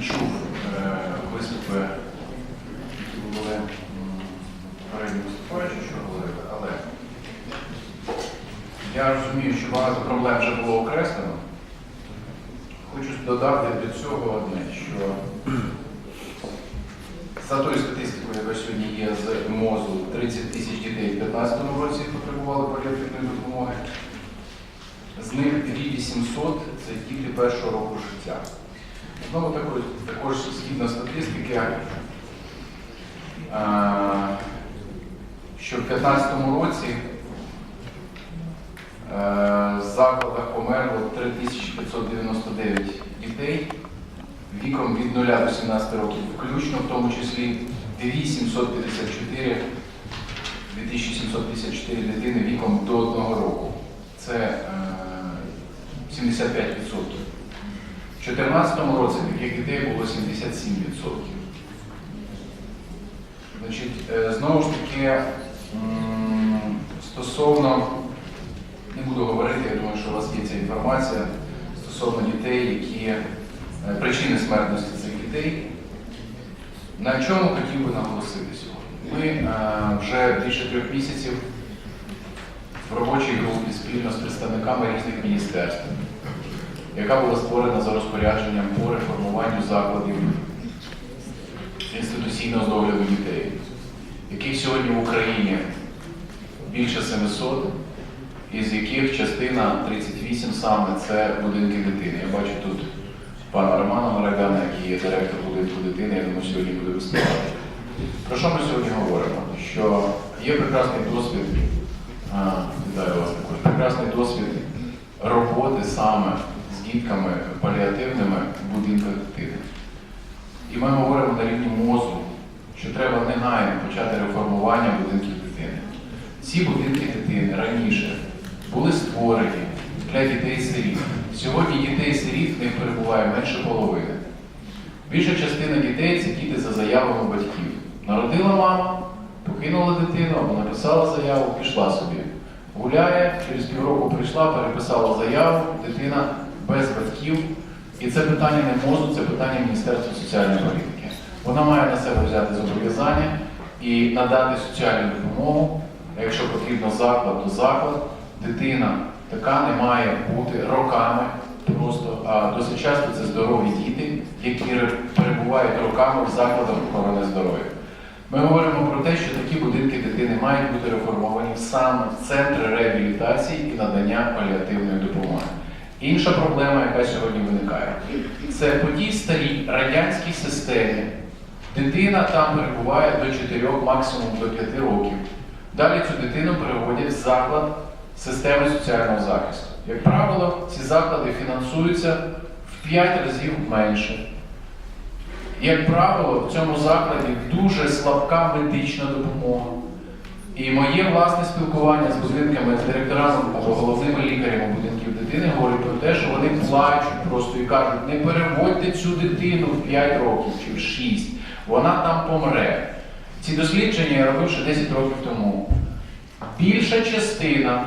чув е, виступи, які були попередні виступаючі, що говорили, але я розумію, що багато проблем вже було окреслено. Хочу додати до цього одне, що за тою статистикою, яка сьогодні є з МОЗу, 30 тисяч дітей в 2015 році потребували паліативної допомоги. З них 2800 це діти першого року життя. Знову також, також згідно статистики, що в 2015 році в закладах померло 3599 дітей віком від 0 до 17 років, включно в тому числі 2754 2754 дитини віком до 1 року. Це е, 75%. У 2014 році таких дітей було 77%. Значить, е, знову ж таки, стосовно, не буду говорити, я думаю, що у вас є ця інформація стосовно дітей, які е, причини смертності цих дітей. На чому хотів би наголосити сьогодні? Ми е, вже більше трьох місяців в робочій групі спільно з представниками різних міністерств, яка була створена за розпорядженням по реформуванню закладів інституційного догляду дітей, яких сьогодні в Україні більше 700, із яких частина 38 саме це будинки дитини. Я бачу тут пана Романа Марагана, який є директор будинку дитини, я думаю, сьогодні буде виступати. Про що ми сьогодні говоримо? Що є прекрасний досвід, вітаю вас також, прекрасний досвід роботи саме з дітками паліативними будинках дитини. І ми говоримо на рівні мозку, що треба негайно почати реформування будинків дитини. Ці будинки дитини раніше були створені для дітей-сиріт. Сьогодні дітей-сиріт в них перебуває менше половини. Більша частина дітей це діти за заявами батьків. Народила мама, покинула дитину або написала заяву, пішла собі. Гуляє, через півроку прийшла, переписала заяву, дитина без батьків. І це питання не мозу, це питання Міністерства соціальної політики. Вона має на себе взяти зобов'язання і надати соціальну допомогу. Якщо потрібно заклад, то заклад. Дитина така не має бути роками просто, а досить часто це здорові діти, які перебувають роками в закладах охорони здоров'я. Ми говоримо про те, що такі будинки дитини мають бути реформовані саме в центри реабілітації і надання паліативної допомоги. Інша проблема, яка сьогодні виникає, це по тій старій радянській системі. Дитина там перебуває до 4, максимум до 5 років. Далі цю дитину переводять в заклад системи соціального захисту. Як правило, ці заклади фінансуються в 5 разів менше. Як правило, в цьому закладі дуже слабка медична допомога. І моє власне спілкування з будинками, з директорами або головними лікарями будинків дитини говорить про те, що вони плачуть просто і кажуть, не переводьте цю дитину в 5 років чи в 6, вона там помре. Ці дослідження я робив ще 10 років тому. Більша частина,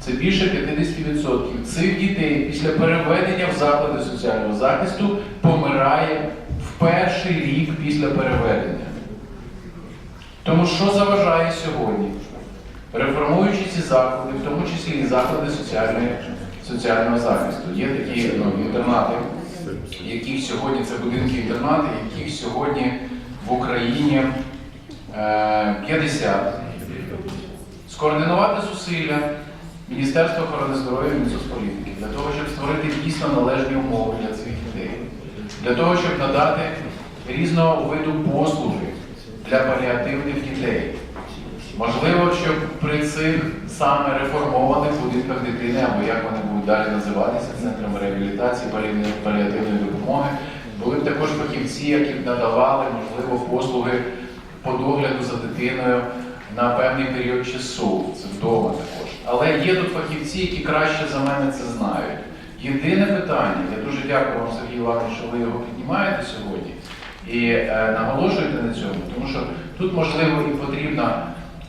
це більше 50% цих дітей після переведення в заклади соціального захисту помирає в перший рік після переведення. Тому що заважає сьогодні, реформуючи ці заклади, в тому числі і заклади соціальної, соціального захисту. Є такі ну, інтернати, яких сьогодні це будинки інтернати, яких сьогодні в Україні е, 50. Скоординувати зусилля Міністерства охорони здоров'я і Мінсоцполітики для того, щоб створити дійсно належні умови для цих дітей, для того, щоб надати різного виду послуги для паліативних дітей. Можливо, щоб при цих саме реформованих будинках дитини, або як вони будуть далі називатися, центрами реабілітації, паліативної- допомоги, були б також фахівці, які б надавали, можливо, послуги по догляду за дитиною на певний період часу. Це вдома також. Але є тут фахівці, які краще за мене це знають. Єдине питання, я дуже дякую вам, Сергій Іванович, що ви його піднімаєте сьогодні і е, наголошуєте на цьому, тому що тут можливо і потрібна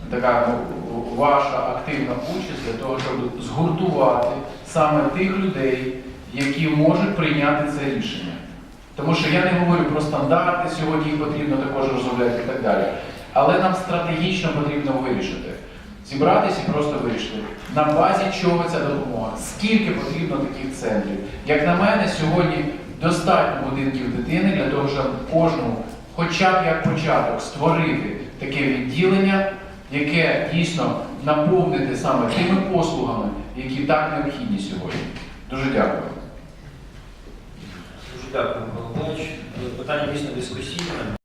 така ну, ваша активна участь для того, щоб згуртувати саме тих людей, які можуть прийняти це рішення. Тому що я не говорю про стандарти, сьогодні їх потрібно також розробляти і так далі. Але нам стратегічно потрібно вирішити. Зібратися і просто вирішити, на базі чого ця допомога, скільки потрібно таких центрів. Як на мене, сьогодні достатньо будинків дитини для того, щоб кожному, хоча б як початок, створити таке відділення, яке дійсно наповнити саме тими послугами, які так необхідні сьогодні. Дуже дякую. Дуже дякую, Микола Питання дійсно дискусійне.